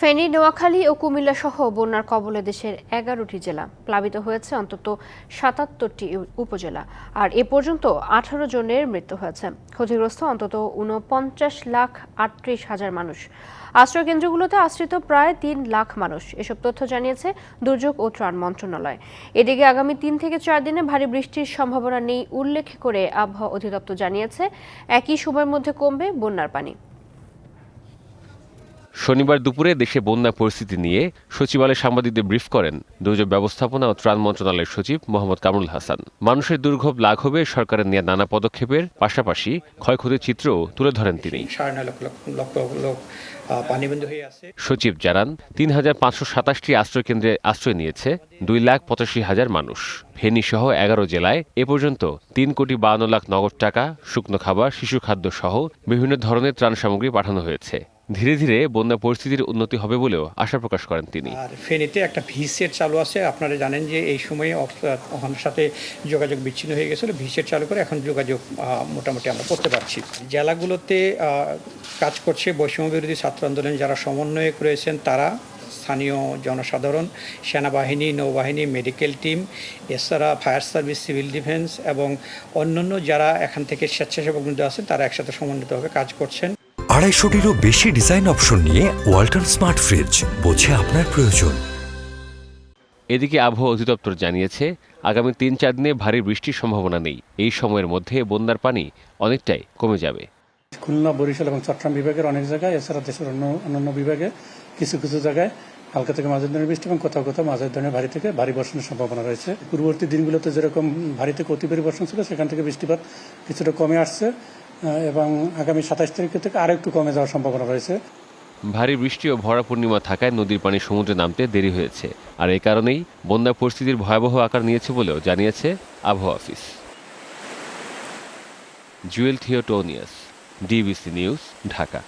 ফেনী, নোয়াখালী ও কুমিল্লা সহ বন্যার কবলে দেশের এগারোটি জেলা প্লাবিত হয়েছে, অন্তত সাতাত্তরটি উপজেলা। আর এ পর্যন্ত আঠারো জনের মৃত্যু হয়েছে। ক্ষতিগ্রস্ত অন্তত ঊনপঞ্চাশ লাখ আটত্রিশ হাজার মানুষ। আশ্রয় কেন্দ্রগুলোতে আশ্রিত প্রায় তিন লাখ মানুষ। এসব তথ্য জানিয়েছে দুর্যোগ ও ত্রাণ মন্ত্রণালয়। এদিকে আগামী তিন থেকে চার দিনে ভারী বৃষ্টির সম্ভাবনা নেই, উল্লেখ করে আবহাওয়া অধিদপ্তর জানিয়েছে, একই সময়ের মধ্যে কমবে বন্যার পানি। শনিবার দুপুরে দেশে বন্যা পরিস্থিতি নিয়ে সচিবালয়ে সাংবাদিকদের ব্রিফ করেন দুর্যোগ ব্যবস্থাপনা ও ত্রাণ মন্ত্রণালয়ের সচিব মোহাম্মদ কামরুল হাসান। মানুষের দুর্ভোগ লাঘবে সরকারের নেওয়া নানা পদক্ষেপের পাশাপাশি ক্ষয়ক্ষতির চিত্রও তুলে ধরেন তিনি। সচিব জানান তিন হাজার পাঁচশো সাতাশটি আশ্রয় কেন্দ্রে আশ্রয় নিয়েছে দুই লাখ পঁচাশি হাজার মানুষ। ফেনী সহ এগারো জেলায় এ পর্যন্ত তিন কোটি বাউন্ন লাখ নগদ টাকা শুকনো খাবার শিশু খাদ্য সহ বিভিন্ন ধরনের ত্রাণ সামগ্রী পাঠানো হয়েছে। ধীরে ধীরে বন্যা পরিস্থিতির উন্নতি হবে বলেও আশা প্রকাশ করেন তিনি। আর ফেনীতে একটা ভিসেট চালু আছে, আপনারা জানেন যে এই সময়ে ওখানের সাথে যোগাযোগ বিচ্ছিন্ন হয়ে গেছিল, ভিসেট চালু করে এখন যোগাযোগ মোটামুটি আমরা করতে পারছি। জেলাগুলোতে কাজ করছে বৈষম্য বিরোধী ছাত্র আন্দোলন যারা সমন্বয়ক রয়েছেন তারা, স্থানীয় জনসাধারণ, সেনাবাহিনী, নৌবাহিনী, মেডিকেল টিম, এছাড়া ফায়ার সার্ভিস, সিভিল ডিফেন্স এবং অন্যান্য যারা এখান থেকে স্বেচ্ছাসেবক আছেন তারা একসাথে সমন্বিতভাবে কাজ করছেন। আড়াইশোটিরও বেশি ডিজাইন অপশন নিয়ে ওয়ালটন স্মার্ট ফ্রিজ বোঝে আপনার প্রয়োজন। এদিকে আবহাওয়া অধিদপ্তর জানিয়েছে আগামী তিন চার দিনে ভারী বৃষ্টির সম্ভাবনা নেই। এই সময়ের মধ্যে বন্যার পানি অনেকটাই কমে যাবে। খুলনা বরিশাল এবং চট্টগ্রাম বিভাগের অনেক জায়গায় এছাড়া দেশের অন্য অন্যান্য বিভাগে কিছু কিছু জায়গায় হালকা থেকে মাঝের ধরনের বৃষ্টি এবং কোথাও কোথাও মাঝের ধরনের ভারী থেকে ভারী বর্ষণের সম্ভাবনা রয়েছে। পূর্ববর্তী দিনগুলোতে যেরকম ভারী থেকে অতি ভারী বর্ষণ ছিল সেখান থেকে বৃষ্টিপাত কিছুটা কমে আসছে। এবং আগামী সাতাশ তারিখ থেকে আরও একটু কমে যাওয়ার সম্ভাবনা রয়েছে। ভারী বৃষ্টি ও ভরা পূর্ণিমা থাকায় নদীর পানি সমুদ্রে নামতে দেরি হয়েছে। আর এই কারণেই বন্যা পরিস্থিতির ভয়াবহ আকার নিয়েছে বলেও জানিয়েছে আবহাওয়া office. Jewel Theotonius DBC news, Dhaka.